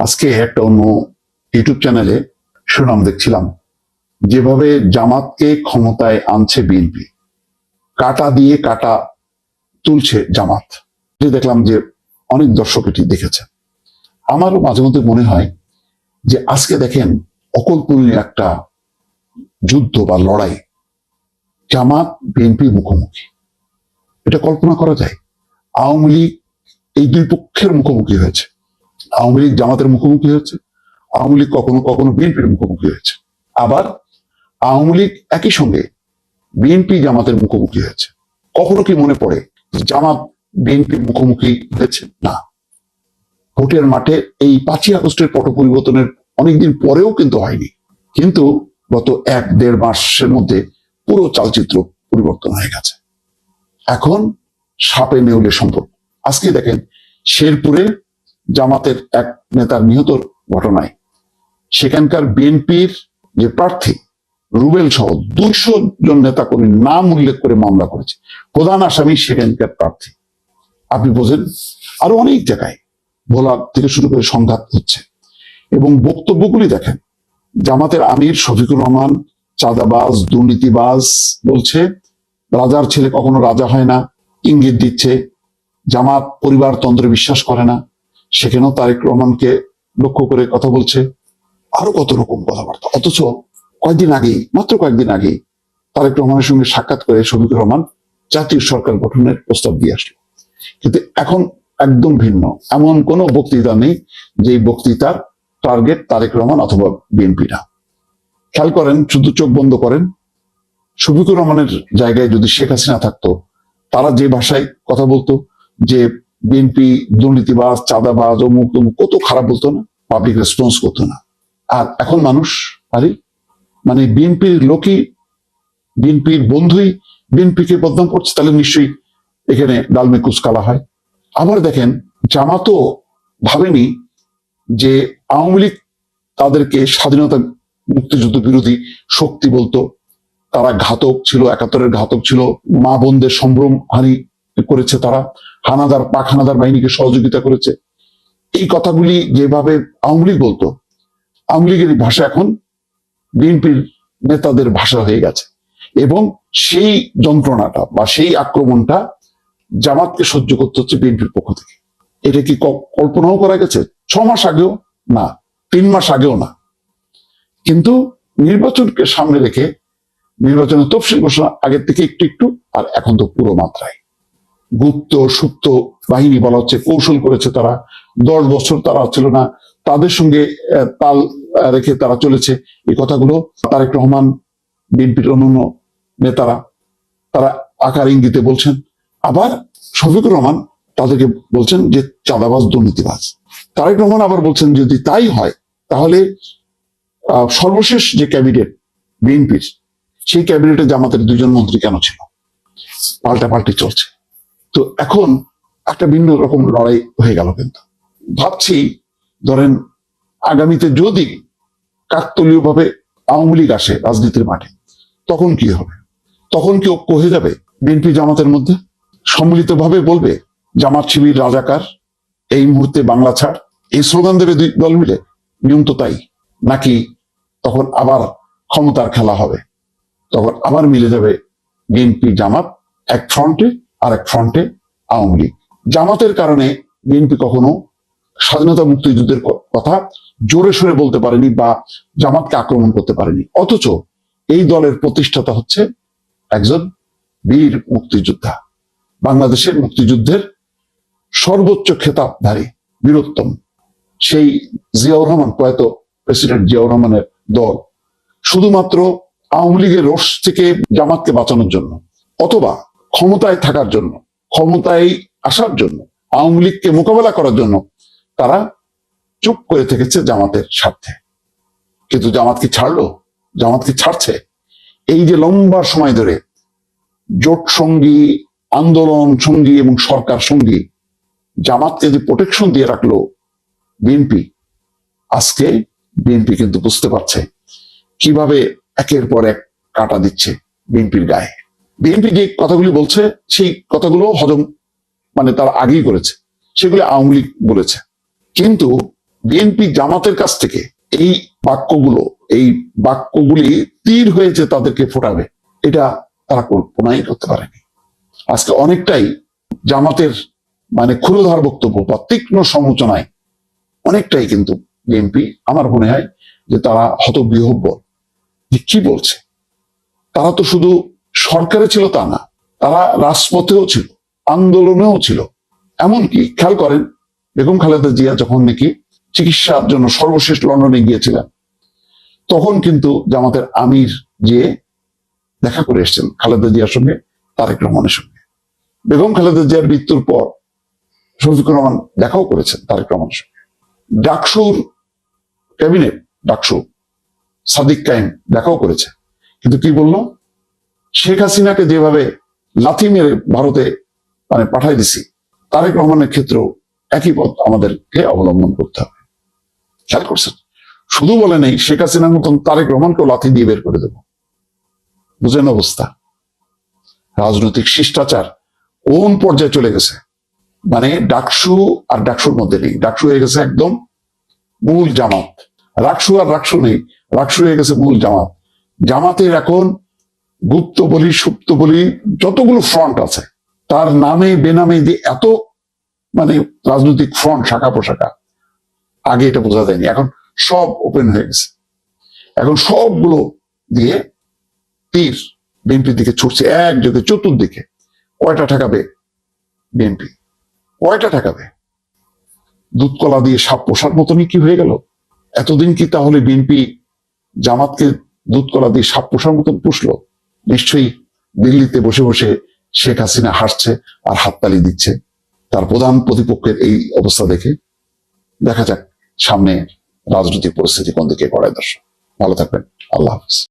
আজকে একটা অন্য ইউটিউব চ্যানেলে সুনাম দেখছিলাম। যেভাবে জামাতকে ক্ষমতায় আনছে বিএনপি, কাটা দিয়ে কাটা তুলছে জামাত। যে দেখলাম যে অনেক দর্শক এটি দেখেছে। আমারও মাঝে মধ্যে মনে হয় যে আজকে দেখেন অকল্পনীয় একটা যুদ্ধ বা লড়াই। জামাত, বিএনপি মুখোমুখি। এটা কল্পনা করা যায়। আওয়ামী লীগ এই দুই পক্ষের মুখোমুখি হয়েছে। আওয়ামী লীগ জামাতের মুখোমুখি হয়েছে, আওয়ামী লীগ কখনো কখনো বিএনপির মুখোমুখি হয়েছে। আবার আওয়ামী লীগ একই সঙ্গে বিএনপি জামাতের মুখোমুখি হয়েছে। কখনো কি মনে পড়ে জামাত বিএনপির মুখোমুখি হয়েছে? না। ভোটের মাঠে এই পাঁচই আগস্টের পট পরিবর্তনের অনেকদিন পরেও কিন্তু হয়নি। কিন্তু গত এক দেড় মাসের মধ্যে পুরো চালচিত্র পরিবর্তন হয়ে গেছে। এখন সাপে নেউলে সম্পর্ক। আজকে দেখেন শেরপুরে জামাতের এক নেতার নিহত ঘটনায়। সেখানকার বিএনপির যে প্রার্থী রুবেল সহ দুইশো জন নেতা কর্মী নাম উল্লেখ করে মামলা করেছে। প্রধান আসামি সেখানকার প্রার্থী। আপনি বোঝেন, আরও অনেক জায়গায় ভোলা থেকে শুরু করে সংঘাত হচ্ছে। এবং বক্তব্যগুলি দেখেন, জামাতের আমির শফিকুর রহমান চাঁদাবাজ, দুর্নীতিবাজ বলছে, রাজার ছেলে কখনো রাজা হয় না, ইঙ্গিত দিচ্ছে, জামাত পরিবারতন্ত্রে বিশ্বাস করে না। সেখানেও তারেক রহমানকে লক্ষ্য করে কথা বলছে। আরও কত রকম কথাবার্তা। অথচ কয়েকদিন আগেই, মাত্র কয়েকদিন আগেই তারেক রহমানের সঙ্গে সাক্ষাৎ করে শফিকুর রহমান জাতীয় সরকার গঠনের প্রস্তাব দিয়ে আসলো। কিন্তু এখন একদম ভিন্ন। এমন কোনো বক্তৃতা নেই যে বক্তৃতার টার্গেট তারেক রহমান অথবা বিএনপি না খেয়াল করেন, শুধু চোখ বন্ধ করেন। শফিকুর রহমানের জায়গায় যদি শেখ হাসিনা থাকতো, তারা যে ভাষায় কথা বলতো, যে বিএনপি দুর্নীতিবাজ, চাঁদাবাজ, অমুক তমুক, কত খারাপ বলতো না? পাবলিক রেসপন্স করতো না। আর এখন মানুষ, আরে মানে বিএনপির লোকই বিএনপির বন্ধুই বিএনপিকে বদনাম করছে, তাহলে নিশ্চয়ই এখানে ডালমে কুচকালা হয়। আবার দেখেন, জামাতও ভাবেনি যে আওয়ামী লীগ তাদেরকে স্বাধীনতা মুক্তিযুদ্ধ বিরোধী শক্তি বলতো। তারা ঘাতক ছিল, একাত্তরের ঘাতক ছিল, মা বোনদের সম্ভ্রম হানি করেছে তারা, হানাদার, পাক হানাদার বাহিনীকে সহযোগিতা করেছে। এই কথাগুলি যেভাবে আওয়ামী লীগ বলতো, আওয়ামী লীগের ভাষা এখন বিএনপির নেতাদের ভাষা হয়ে গেছে। এবং সেই যন্ত্রণাটা বা সেই আক্রমণটা জামাতকে সহ্য করতে হচ্ছে বিএনপির পক্ষ থেকে। এটা কি কল্পনাও করা গেছে? ছ মাস আগেও না, তিন মাস আগেও না। কিন্তু নির্বাচনকে সামনে রেখে নির্বাচনের তফসিল ঘোষণা আগের থেকে একটু একটু, আর এখন তো পুরো মাত্রায়। গুপ্ত, সুপ্ত বাহিনী বলা হচ্ছে, কৌশল করেছে তারা। দশ বছর তারা ছিল না। তাদের সঙ্গে তাল রেখে তারা চলেছে। এই কথাগুলো তারেক রহমান, বিএনপির অন্যান্য নেতারা, তারা আকার ইঙ্গিতে বলছেন। আবার শফিকুর রহমান তাদেরকে বলছেন যে চাঁদাবাজ, দুর্নীতিবাজ। তারেক রহমান আবার বলছেন যদি তাই হয়, তাহলে সর্বশেষ যে ক্যাবিনেট বিএনপির, সেই ক্যাবিনেটে জামাতের দুজন মন্ত্রী কেন ছিল? পাল্টা পাল্টি চলছে। তো এখন একটা ভিন্ন রকম লড়াই হয়ে গেল কিন্তু। ভাবছি, ধরেন, আগামীতে যদি কাকতলীয় ভাবে আওয়ামী লীগ আসে রাজনীতির মাঠে, তখন কি হবে? তখন কি ঐক্য হয়ে যাবে বিএনপি জামাতের মধ্যে? সম্মিলিত ভাবে বলবে, জামাত শিবির রাজাকার, এই মুহূর্তে বাংলা ছাড়। এই স্লোগান দেবে দুই দল মিলে, নিয়ম তো তাই। নাকি তখন আবার ক্ষমতার খেলা হবে? তখন আবার মিলে যাবে বিএনপি জামাত এক ফ্রন্টে আর এক ফ্রন্টে আওয়ামী লীগ। জামাতের কারণে বিএনপি কখনো স্বাধীনতা মুক্তিযুদ্ধের কথা জোরে সোরে বলতে পারেনি বা জামাতকে আক্রমণ করতে পারেনি। অথচ এই দলের প্রতিষ্ঠাতা হচ্ছে একজন বীর মুক্তিযোদ্ধা। বাংলাদেশের মুক্তিযুদ্ধের সর্বোচ্চ খেতাবধারী বীরোত্তম। সেই জিয়াউর রহমান, প্রয়াত প্রেসিডেন্ট জিয়াউর রহমানের দল শুধুমাত্র আওয়ামী লীগের রোষ থেকে জামাতকে বাঁচানোর জন্য। অথবা ক্ষমতায় থাকার জন্য, ক্ষমতায় আসার জন্য, আওয়ামী লীগকে মোকাবেলা করার জন্য তারা চুপ করে থেকেছে জামাতের স্বার্থে। কিন্তু জামাত কি ছাড়লো? জামাত কি ছাড়ছে? এই যে লম্বা সময় ধরে জোট সঙ্গী, আন্দোলন সঙ্গী এবং সরকার সঙ্গী, জামাতকে যে প্রোটেকশন দিয়ে রাখল বিএনপি, আজকে বিএনপি কিন্তু বুঝতে পারছে কীভাবে একের পর এক কাটা দিচ্ছে বিএনপির গায়ে। বিএনপি যে কথাগুলি বলছে, সেই কথাগুলো হজম মানে তারা আগেই করেছে। সেগুলো আওয়ামী লীগ বলেছে। কিন্তু বিএনপি জামাতের কাছ থেকে এই বাক্যগুলো, এই বাক্যগুলি তীর হয়েছে তাদেরকে ফোটাবে। এটা তারা কল্পনাই করতে পারেনি। আজকে অনেকটাই জামাতের মানে ক্ষুরধার বক্তব্য বা তীক্ষ্ণ সমালোচনায় অনেকটাই কিন্তু বিএনপি আমার মনে হয় যে তারা হতবিহব্বর যে কি বলছে? তারা তো শুধু সরকারে ছিল তা না, তারা রাজপথেও ছিল, আন্দোলনেও ছিল। এমনকি খেয়াল করেন, বেগম খালেদা জিয়া যখন নাকি চিকিৎসার জন্য সর্বশেষ লন্ডনে গিয়েছিলেন, তখন কিন্তু জামাতের আমির যে দেখা করে এসেছেন খালেদা জিয়ার সঙ্গে, তারেক রহমানের সঙ্গে। বেগম খালেদা জিয়ার মৃত্যুর পর শফিকুর রহমান দেখাও করেছেন তারেক রহমানের সঙ্গে। ডাকসুর ক্যাবিনেট, ডাকসু, সাদিক কাইম দেখাও করেছে। কিন্তু কি বলল? শেখ হাসিনাকে যেভাবে লাথি মেরে ভারতে মানে পাঠাই দিছি, তারেক রহমানের ক্ষেত্রেও একই পথ আমাদেরকে অবলম্বন করতে হবে। খেয়াল করছেন? শুধু বলে নেই, শেখ হাসিনার মতন তারেক রহমানকেও লাথি দিয়ে বের করে দেব। বুঝেন অবস্থা? রাজনৈতিক শিষ্টাচার কোন পর্যায়ে চলে গেছে? মানে ডাকসু আর ডাকসুর মধ্যে নেই। ডাকসু হয়ে গেছে একদম মূল জামাত। রাকসু আর রাকসু নেই। রাকসু হয়ে গেছে মূল জামাত। জামাতের এখন গুপ্ত বলি, সুপ্ত বলি, যতগুলো ফ্রন্ট আছে, তার নামে, বেনামে যে এত মানে রাজনৈতিক ফ্রন্ট শাখা পোশাখা আগে এটা বোঝা যায়নি। এখন সব ওপেন হয়ে গেছে। এখন সবগুলো দিয়ে তীর বিএনপির দিকে ছুটছে। একযোগে চতুর্দিকে, কয়টা ঠেকাবে বিএনপি কয়টা ঠেকাবে? দুধকলা দিয়ে সাপ পোষার মতনই কি হয়ে গেল? এতদিন কি তাহলে বিএনপি জামাতকে দুধ কলা দিয়ে সাপ পোষার মতন পুষলো? নিশ্চয়ই দিল্লিতে বসে বসে শেখ হাসিনা হাসছে আর হাততালি দিচ্ছে। তার প্রধান প্রতিপক্ষের এই অবস্থা দেখে দেখা যাক সামনে রাজনৈতিক পরিস্থিতি কোন দিকে গড়ায় দর্শক। ভালো থাকবেন। আল্লাহ হাফিজ।